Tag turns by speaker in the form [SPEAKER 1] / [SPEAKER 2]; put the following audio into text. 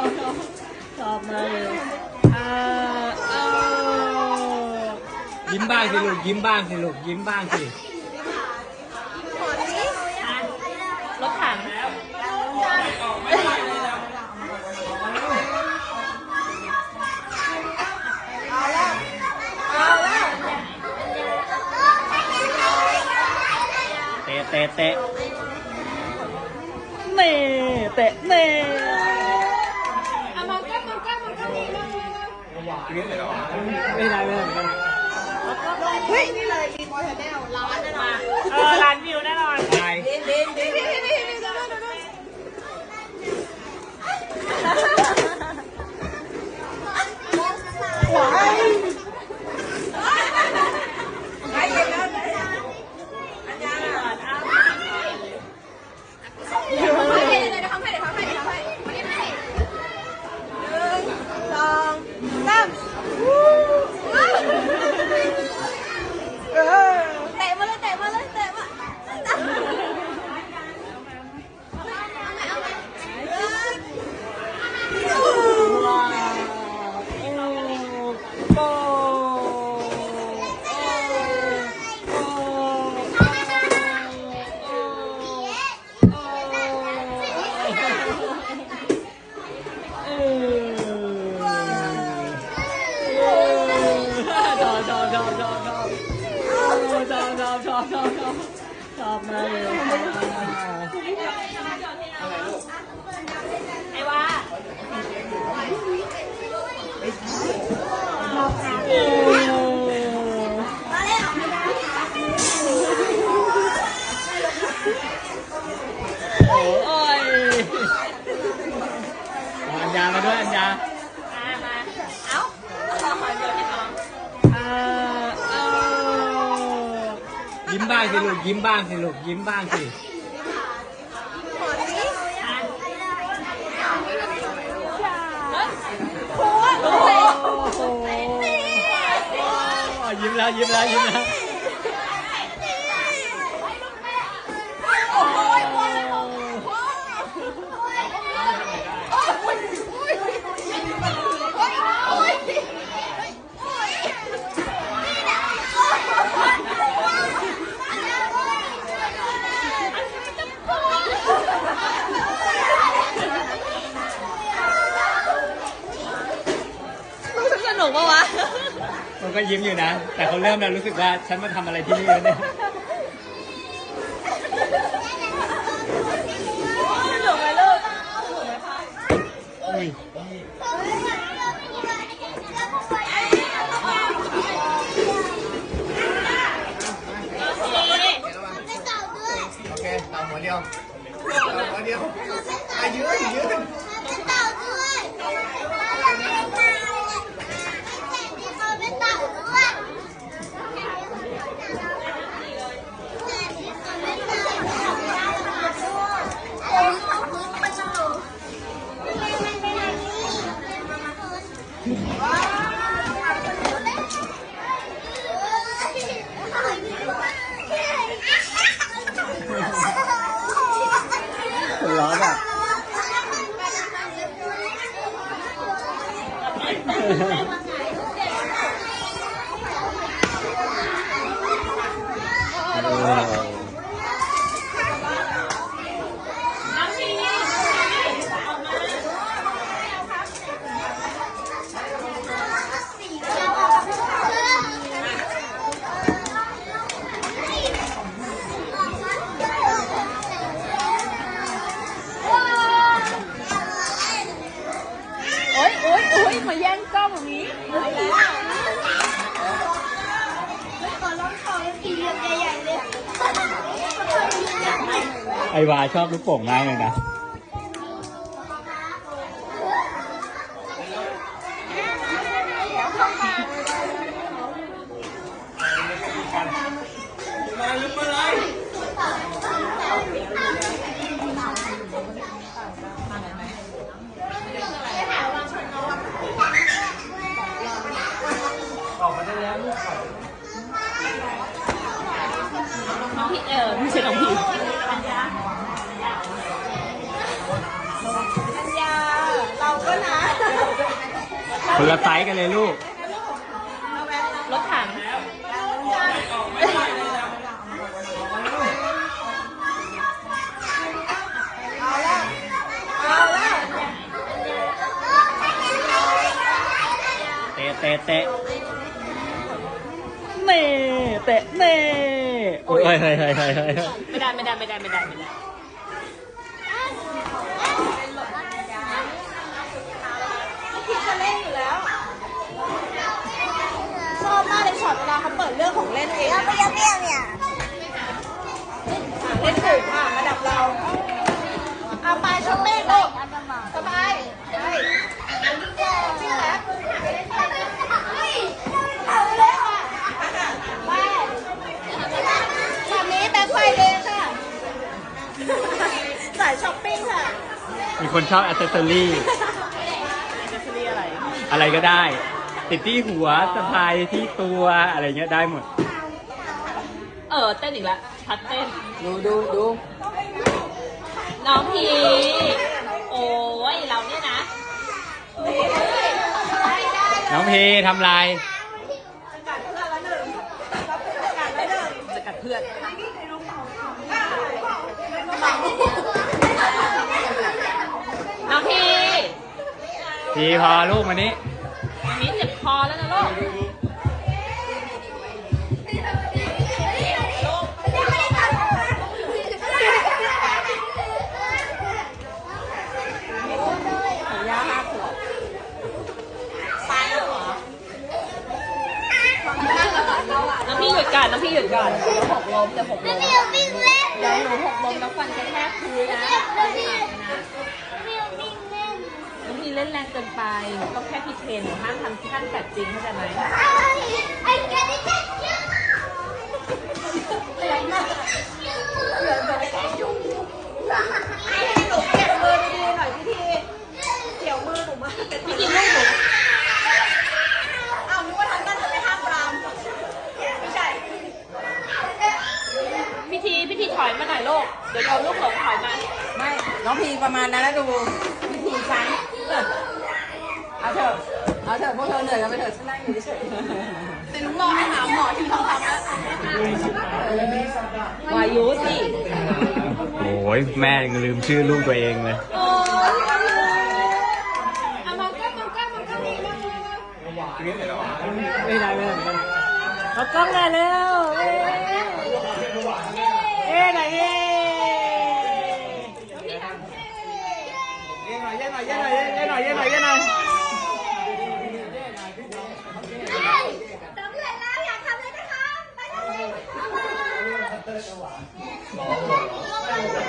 [SPEAKER 1] อบชอบชอบมากเลยอ่าเออ
[SPEAKER 2] ยิ้มบ้างสิลูกยิ้มบ้างสิลูกยิ้มบ้างสิ
[SPEAKER 1] รถถัง
[SPEAKER 2] เตะเตะเตะ
[SPEAKER 1] เน่เตะเน่
[SPEAKER 3] เไม่
[SPEAKER 2] ได้เมือนกั
[SPEAKER 3] เฮ้ยนี่เลยมีโมเทเนลร้านแน่นอน
[SPEAKER 1] เออร้านวิวแน่นอน
[SPEAKER 3] อ
[SPEAKER 1] บชอบชอบชอบชอบชอบมากเลยไอ้วาา
[SPEAKER 2] งสิลูกยิ้มบ้างสิลูกยิ้มบ้างสิ
[SPEAKER 1] โอ้ยิ้มแล้วยิ้มแล้วยิ้มแล้ว
[SPEAKER 3] โอ้ยโอ้ยโอ้ยโอ้ยโอ้ย
[SPEAKER 1] สนุกปะวะ
[SPEAKER 2] มัน ก็ยิ้มอยู่นะ แต่เขาเริ่มแล้วรู้สึกว่าฉันมาทำอะไรที่นี่แล้วเนี่ย
[SPEAKER 1] สนุกไหมลูก
[SPEAKER 2] อุ้ย
[SPEAKER 4] โอ 好看 วา
[SPEAKER 2] ชอบลูกโป่งมากเลยนะ
[SPEAKER 1] น้องพี่เออไม่ใช่น้องพี่
[SPEAKER 3] อัญญาเราก็
[SPEAKER 1] คนละไซส์กันเลยลูก
[SPEAKER 4] รถถัง
[SPEAKER 1] เตะเตะเตะ
[SPEAKER 4] เน่เตะเน่
[SPEAKER 1] โอ้ยเฮ้ยเฮ้ยเฮ้ยเฮ้ยเฮ้ย
[SPEAKER 4] ไม่ได้ไม่ได้ไม่ได้ไม่ได้ไม่ได้
[SPEAKER 2] พี่จะเล่นอยู่แล้ว ชอบมากเลยช็อตเวลาเขาเปิ ล่นเองแล้วก็ยังเป
[SPEAKER 5] รี้ยเนี่ย
[SPEAKER 2] เล่นถูกค่ะระดับเรา เอาไปช็อปปิ้งลูกสบายไปชื่ออะไรแบบนี้แบ็คไฟเดย์ค่ะ สายช็อปปิ้งค่ะ
[SPEAKER 1] มีคนชอบอัตเตอรี่
[SPEAKER 4] อะไร
[SPEAKER 1] ก็ได้ ติดที่หัวสะพายที่ตัวอะไรเงี้ยได้หมด
[SPEAKER 4] เออเต้นอีกแล้วพัดเต้น
[SPEAKER 6] ดูดูดู
[SPEAKER 4] น้องพีโอ้ยเราเนี่ยนะ
[SPEAKER 1] น้องพีทำลาย
[SPEAKER 4] จะกัดเพื่อนน้องพี
[SPEAKER 1] พีพอลูกมานี้
[SPEAKER 4] วันนี้เจ็บคอแล้วนะลูก อนน้องพี่หยุดก่อนแล้วหกล้มเดี๋ยวหกล้มแล้วหนูหกล้มแล้วฟันกระแทบพื้นนะ
[SPEAKER 5] ฟันหัก
[SPEAKER 4] นะน้องพี่เล่นแรงเกินไปก็แค่พิเทนหนูห้ามทำที่ท่ามกัดจริงเข้าใจไหม
[SPEAKER 2] พี่ที
[SPEAKER 4] พี่
[SPEAKER 2] ที
[SPEAKER 4] ถอยมาหน่อยลูก เดี๋ยวโดนลูกหลงถอยมา
[SPEAKER 6] ไม่ น้องพีประมาณนั้นแล้วดูวิธีฉันเอาเถอะ เอาเถอะพวกเธอเหนื่อยกันไปเถอะฉันนั่งอยู่เฉย
[SPEAKER 2] แต่หนูรอให้หาหมอที่เขาทำแล้ว
[SPEAKER 4] วายุสิ
[SPEAKER 1] โอ้ยแม่ยังลืมชื่อลูกตัวเองเลย
[SPEAKER 2] โอ้ยเอามองกล้องมองกล้องมองกล้องนี่มองมองมอง
[SPEAKER 4] ไม่ได้ไม่ได้เอากล้องเลยเร็วเร็ว น่อยแย่หน่อยแย่หน่อ
[SPEAKER 6] ยแย่หน่อยแย่หน่อยแย่หน่อยไปทำเลยนะคะไปทำเลย